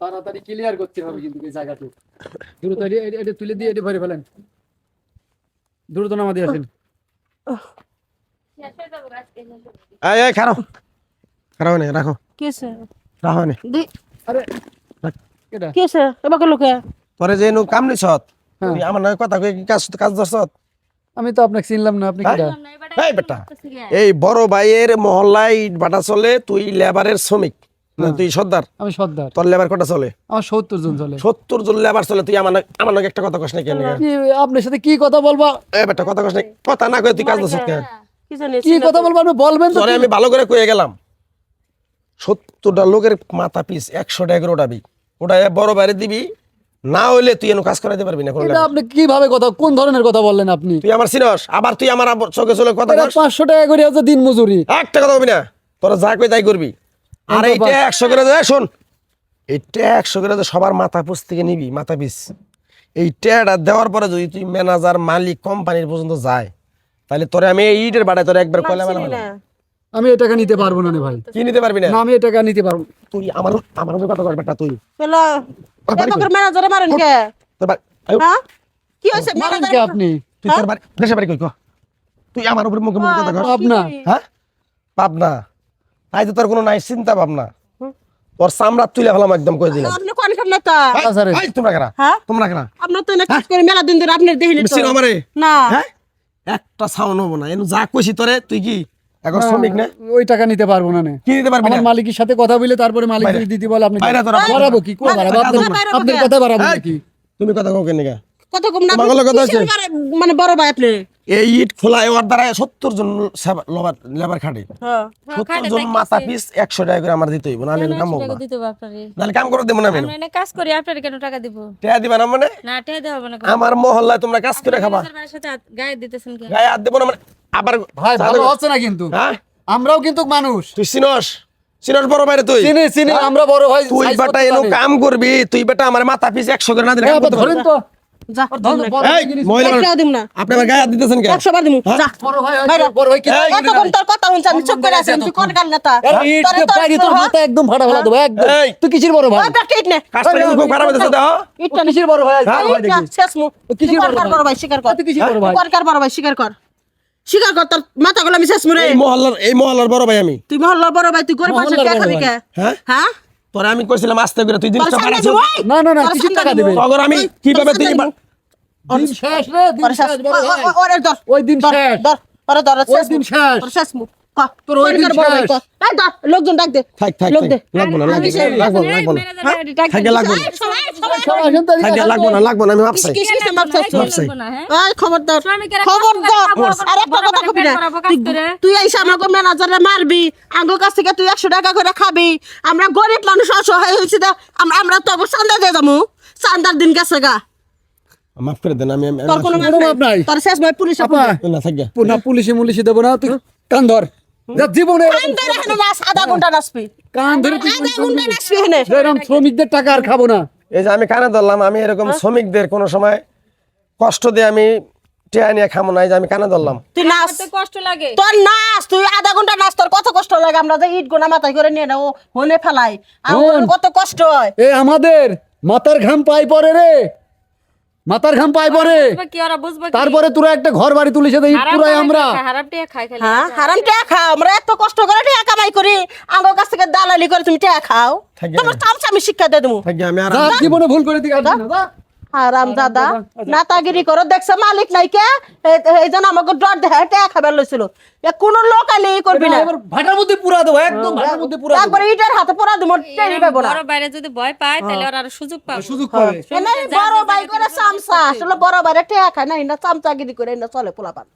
তাড়াতাড়ি ক্লিয়ার করতে হবে কিন্তু এই জায়গাটা দ্রুত এটা- তুলে দিয়ে এটা ভরে ফেলেন। দ্রুত নামা দিয়ে আসেন। এই এই খারাপ খারাপ নেই রাখো। কিসে রাখো নে। দি আরে এটা কিসে এবার লোকে। পরে যে নু কাম নিছত হ্যাঁ। আমার নয় কথা কই কি কাজ কাজ দছত আমি তো আপনাকে চিনলাম না আপনি? কিটা এই বেটা। এই বড় ভাইয়ের মহল্লায় ভাটা চলে তুই লেবারের শ্রমিক। তুই সর্দার? আমি সর্দার। তোর লেবার কটা চলে? আমার সত্তর জন চলে। সত্তর জন লেবার চলে তুই আমার আমার নাকি একটা কথা কস আপনার সাথে কি কথা বলব? বেটা কথা কস কথা না কই তুই কাজ কেন? কি কথা বলব আপনি বলবেন তো আমি ভালো করে কয়ে গেলাম। সত্তরটা লোকের মাথা পিস একশো টাকা করে ওঠাবি ওটা বড় বাইরে দিবি না হইলে তুই এনে কাজ করাইতে পারবি না কোনো এটা। আপনি কীভাবে কথা কোন ধরনের কথা বললেন আপনি? তুই আমার চিনস আবার তুই আমার চোখে চলে কথা এটা কস। পাঁচশো টাকা করে দিন মজুরি। একটা কথা বলবি না তোরা যা কই তাই করবি। আর এই এইটা একশো করে দেয় শোন। এইটা একশো করে সবার মাথা পুষ থেকে নিবি মাথা পিস। এই টেয়াটা দেওয়ার পরে যদি তুই ম্যানেজার মালিক কোম্পানির পর্যন্ত যায় তাহলে তোরে আমি এই ইটের বাড়ায় তোরে একবার কয়লা মেলা আমি এই টাকা নিতে পারব না রে ভাই। কি নিতে পারবি না? না আমি এই টাকা নিতে পারব। তুই আমার আমার উপরে কথা করবে তুই। ম্যানেজারে মারেন কে? তোর হ্যাঁ? কি হইছে মারেন কে আপনি? তুই তোর বাড়ি দেশে বাড়ি কই ক তুই আমার উপরে মুখে মুখে কথা কর আপনা হ্যাঁ? পাবনা। তাই তো তোর কোনো নাই চিন্তা ভাবনা। তোর চামড়া তুলে ফেলাম একদম কই দিলাম। আপনি কোন খান না তা? এই, তোমরা কেনা হ্যাঁ? তোমরা কেনা আপনার তো না কাজ করে মেলা দিন ধরে আপনি দেখিনি তো। আমারে? না। হ্যাঁ? একটা সাউন্ড হব না। এনু যা কইছি তোরে তুই কি এখন শ্রমিক না? ওই টাকা নিতে পারব না কি নিতে পারবি না? আমার মালিকের সাথে কথা বলে তারপরে মালিক। যদি দিতে বলে আপনি বাইরে তোরা বাড়াবো কি? কোন বাড়াবো আপনার- বাইরে। কথা। বাড়াবো নাকি? তুমি কথা কও কেন কত কম না কথা মানে বড় ভাই আপনি? এই ইট খোলা ওর দ্বারা সত্তর জন লেবার লেবার খাটে। হ্যাঁ সত্তর জন মাথা পিস একশো টাকা করে আমার দিতে হইব নাহলে আমি কাম করব না। আপনারে? নাহলে কাম করে দেবো না আমি কাজ করি আপনারে কেন টাকা দিব? টাকা দিবা না মানে? না টাকা দেওয়া হবে না আমার মহল্লায় তোমরা কাজ করে খাবা। গায়ে দিতেছেন গায়ে হাত দেবো না মানে আবার ভাই ভালো হচ্ছে না কিন্তু। হ্যাঁ? আমরাও কিন্তু মানুষ। তুই বড় বাইরে তুই? চিনি চিনি আমরা বড় ভাই তুই বেটা জানি। কাম করবি তুই বেটা আমার মাথা পিস একশো করে না দিলে কাম ধরেন তো। আপনি আমার গায়ে হাত দিতেছেন কেন? একশো বার দিমু। যা। বড় ভাই বড় ভাই কি এই, কত কম তোর কথা শুনছি? আমি চুপ করে আছি তুই কোন গান নেতা তোরে? মাথা একদম ফাটা ফেলা দেবো একদম। তুই কিসের বড় ভাই? ওই ব্যাগটা ইট কাজটা খুব খারাপ হইতেছে দাও। ইটটা নে। বড় ভাই? বড় ভাই ইটটা দেখি। শেষ মু। ও কিসের তুই বড় কোনকার ভাই? বড় ভাই স্বীকার কর। তুই কিসের বড় ভাই? কোনকার বড় ভাই স্বীকার কর। স্বীকার কর তোর মাথা গুলো আমি শেষ মুরে এই মহল্লার এই মহল্লার বড় ভাই আমি। তুই মহল্লার বড় ভাই তুই গরিব মানুষের মহল্লার টাকা খাবি কে? হ্যাঁ? হ্যাঁ? তোরে আমি কইছিলাম আস্তে করে তুই জিনিসটা ওই। না না না কিছু টাকা দিবে। তখন আমি কীভাবে তুই দিন শেষ রে দিন শেষ শেষ ওই দিন ধর, শেষ। ধর ওরে ধর ওই শেষ দিন শেষ। শেষ তোর ওই দিন কোনকার বড় ভাই শেষ। ক এই ধর লোকজন ডাক দে। থাক থাক লোক দে। লাগবো না লাগবো না, লাগবো না থাকে লাগবো না। সবাই সবাই সবাই আসেন তো এদিকে থাকে লাগবো না লাগবো না আমি ভাবছি। কিস কিস মাপ চাচ্ছ ভাবছি। এই খবরদার। খবরদার। কাজ একটা কথা কবি না বড় বড় কাজ করে। তুই- তুই আমাকে ম্যানেজারে মারবি। আঙ্গ কাছ থেকে তুই একশো টাকা করে খাবি। আমরা গরিব মানুষ অসহায় হয়েছি তো। আমরা তো অবশ্য চান্দা দিয়ে যাব। চান্দার দিন গেছে গা। মাফ করে দেন আমি আমি- তোর কোনো মাপ মাপ নাই। নাই তোর শেষ ভাই পুলিশ আপা, না থাক না পুলিশে মুলিশে দেবো না তুই কান ধর। জীবনে কান ধরে হেনে নাচ আধা ঘণ্টা নাচবি। কান ধরে আধা ঘণ্টা নাচবি এরকম শ্রমিকদের টাকা আর খাব না। এই যে আমি কানে ধরলাম আমি এরকম শ্রমিকদের কোনো সময় কষ্ট দিয়ে আমি টেয়া নিয়ে খামো না এই যে আমি কানে ধরলাম। তুই নাচ। কষ্ট লাগে। তোর নাচ তুই আধা ঘণ্টা নাচ তোর কত কষ্ট লাগে? আমরা যে ইট গোনা মাথায় করে নিয়ে না হনে ফেলাই। কত কষ্ট হয়। এ আমাদের মাথার ঘাম পাই পরে রে। মাথার ঘাম পাই পরে। কি ওরা বুঝবে কি? তারপরে তোরা একটা ঘর বাড়ি হারাম পুরাই টাকা আমরা। খায়, হারাম টাকা খায় খালি। হ্যাঁ হারাম টাকা খাও আমরা এত কষ্ট করে টিয়া কামাই করি। আমার কাছ থেকে দালালি করে তুমি টিয়া খাও। থাকে তোমার চামচা আমি শিক্ষা দিয়ে দেবো। থাক আমি আর যা জীবনে ভুল করে দিকে আসবি না, যা। আরাম দাদা নাতাগিরি করো দেখছে মালিক নাই কে? এই- এই জন্য আমাকে ডর দেখে টাকা খাবার লইছিল। এ কোন লোক আলে ই করবি না। এবার ভাটার মধ্যে পুরা দেবো একদম ভাটার মধ্যে পুরা একবার ইটের হাতে পড়া দিব টেরি পাবো না। বড় বাইরে যদি ভয় পায় তাহলে ওরা সুযোগ পাবে। সুযোগ পাবে। এনে বড় ভাই করে চামচা আসলে বড় খায় না না চামচাগিরি করে না চলে পোলা পান